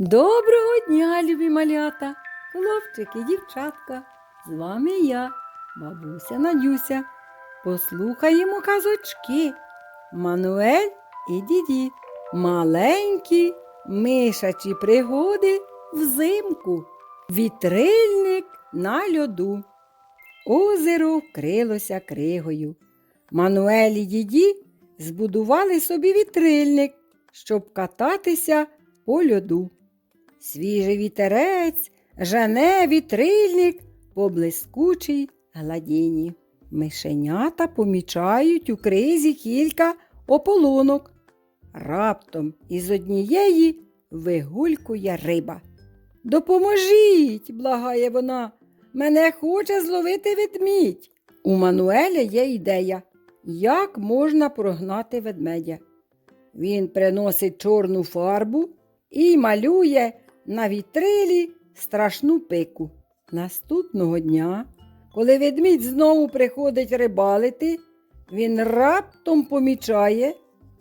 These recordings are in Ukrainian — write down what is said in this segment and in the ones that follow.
Доброго дня, любі малята, хлопчики, дівчатка. З вами я, бабуся Надюся. Послухаємо казочки. Мануель і діді. Маленькі мишачі пригоди взимку. Вітрильник на льоду. Озеро вкрилося кригою. Мануель і діді збудували собі вітрильник, щоб кататися по льоду. Свіжий вітерець жене вітрильник по блискучій гладіні. Мишенята помічають у кризі кілька ополонок. Раптом із однієї вигулькує риба. Допоможіть, благає вона. Мене хоче зловити ведмідь. У Мануеля є ідея, як можна прогнати ведмедя. Він приносить чорну фарбу і малює на вітрилі страшну пику. Наступного дня, коли ведмідь знову приходить рибалити, він раптом помічає,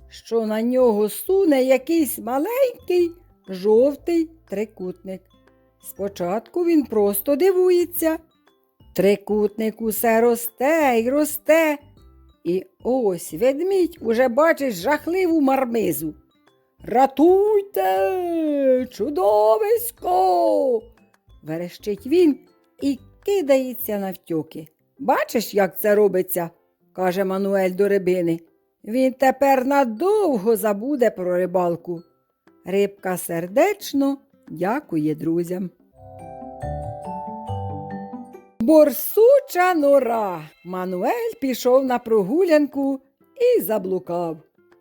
що на нього суне якийсь маленький жовтий трикутник. Спочатку він просто дивується. Трикутник усе росте й росте. І ось ведмідь уже бачить жахливу мармизу. Ратуйте, чудовисько. верещить він і кидається навтьоки. Бачиш, як це робиться, каже Мануель до рибини. Він тепер надовго забуде про рибалку. Рибка сердечно дякує друзям. Борсуча нора. Мануель пішов на прогулянку і заблукав.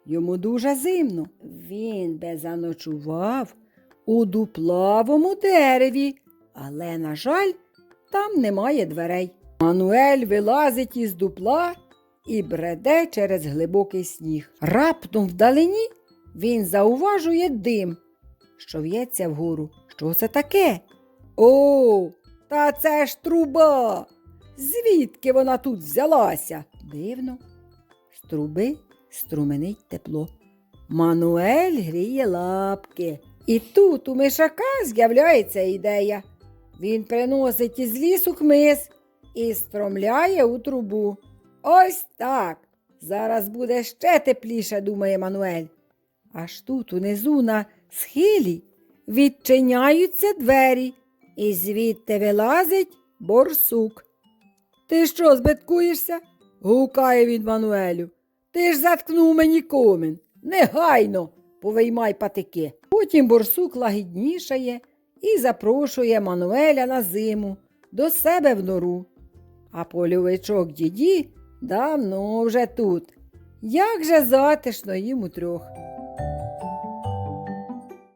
Йому дуже зимно. Він би заночував у дуплавому дереві, але, на жаль, там немає дверей. Мануель вилазить із дупла і бреде через глибокий сніг. Раптом вдалині він зауважує дим, що в'ється вгору. Що це таке? О, та це ж труба. Звідки вона тут взялася? Дивно. З труби струменить тепло. Мануель гріє лапки. І тут у мишака з'являється ідея. Він приносить із лісу хмиз і стромляє у трубу. Ось так. Зараз буде ще тепліше, думає Мануель. Аж тут унизу на схилі відчиняються двері, і звідти вилазить борсук. Ти що, збиткуєшся? гукає він Мануелю. Ти ж заткнув мені комін. Негайно повиймай патики. Потім борсук лагіднішає і запрошує Мануеля на зиму до себе в нору. А польовичок діді давно вже тут. Як же затишно їм утрьох.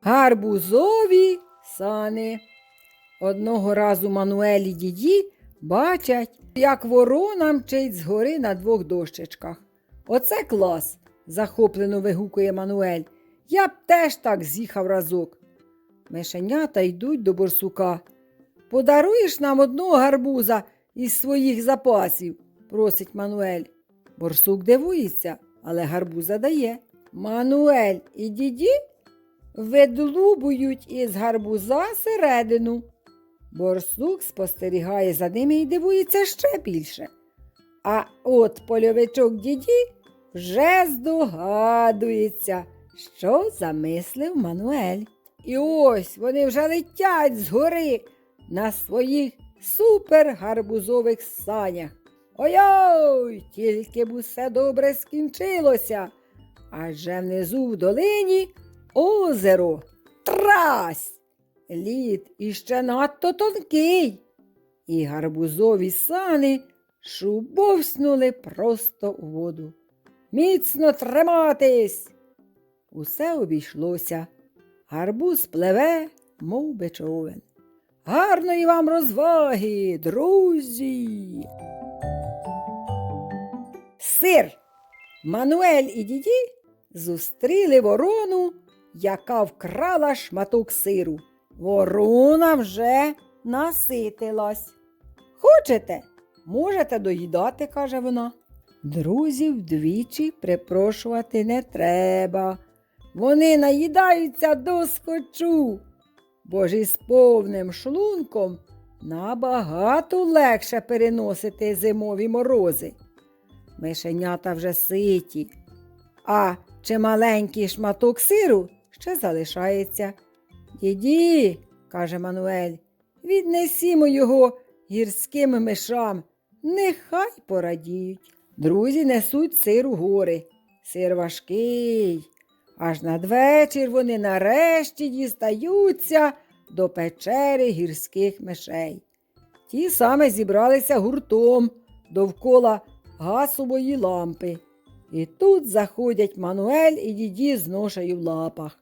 Гарбузові сани. Одного разу Мануель і діді бачать, як ворона мчить згори на двох дощечках. Оце клас, захоплено вигукує Мануель. Я б теж так з'їхав разок. Мишенята йдуть до борсука. Подаруєш нам одного гарбуза із своїх запасів, просить Мануель. Борсук дивується, але гарбуза дає. Мануель і діді видлубують із гарбуза середину. Борсук спостерігає за ними і дивується ще більше. А от польовичок діді вже здогадується, що замислив Мануель. І ось вони вже летять згори на своїх супергарбузових санях. Ой-ой, тільки б усе добре скінчилося. Адже внизу в долині озеро. Трась! Лід іще надто тонкий. І гарбузові сани шубовснули просто у воду. Міцно триматись. Усе обійшлося. Гарбуз пливе, мов би човен. Гарної вам розваги, друзі. Сир. Мануель і діді зустріли ворону, яка вкрала шматок сиру. Ворона вже наситилась. Хочете? Можете доїдати, каже вона. Друзів двічі припрошувати не треба. Вони наїдаються до скочу. бо ж із повним шлунком набагато легше переносити зимові морози. Мишенята вже ситі, а чималенький шматок сиру ще залишається. Діді, каже Мануель, віднесімо його гірським мишам, нехай порадіють. Друзі несуть сир у гори. Сир важкий. Аж надвечір вони нарешті дістаються до печери гірських мишей. Ті саме зібралися гуртом довкола гасової лампи. І тут заходять Мануель і діді з ношею в лапах.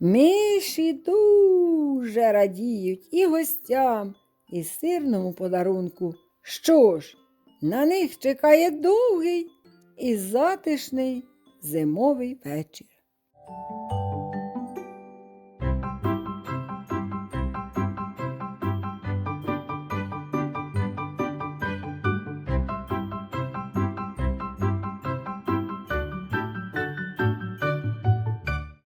Миші дуже радіють і гостям, і сирному подарунку. Що ж, на них чекає довгий і затишний зимовий вечір.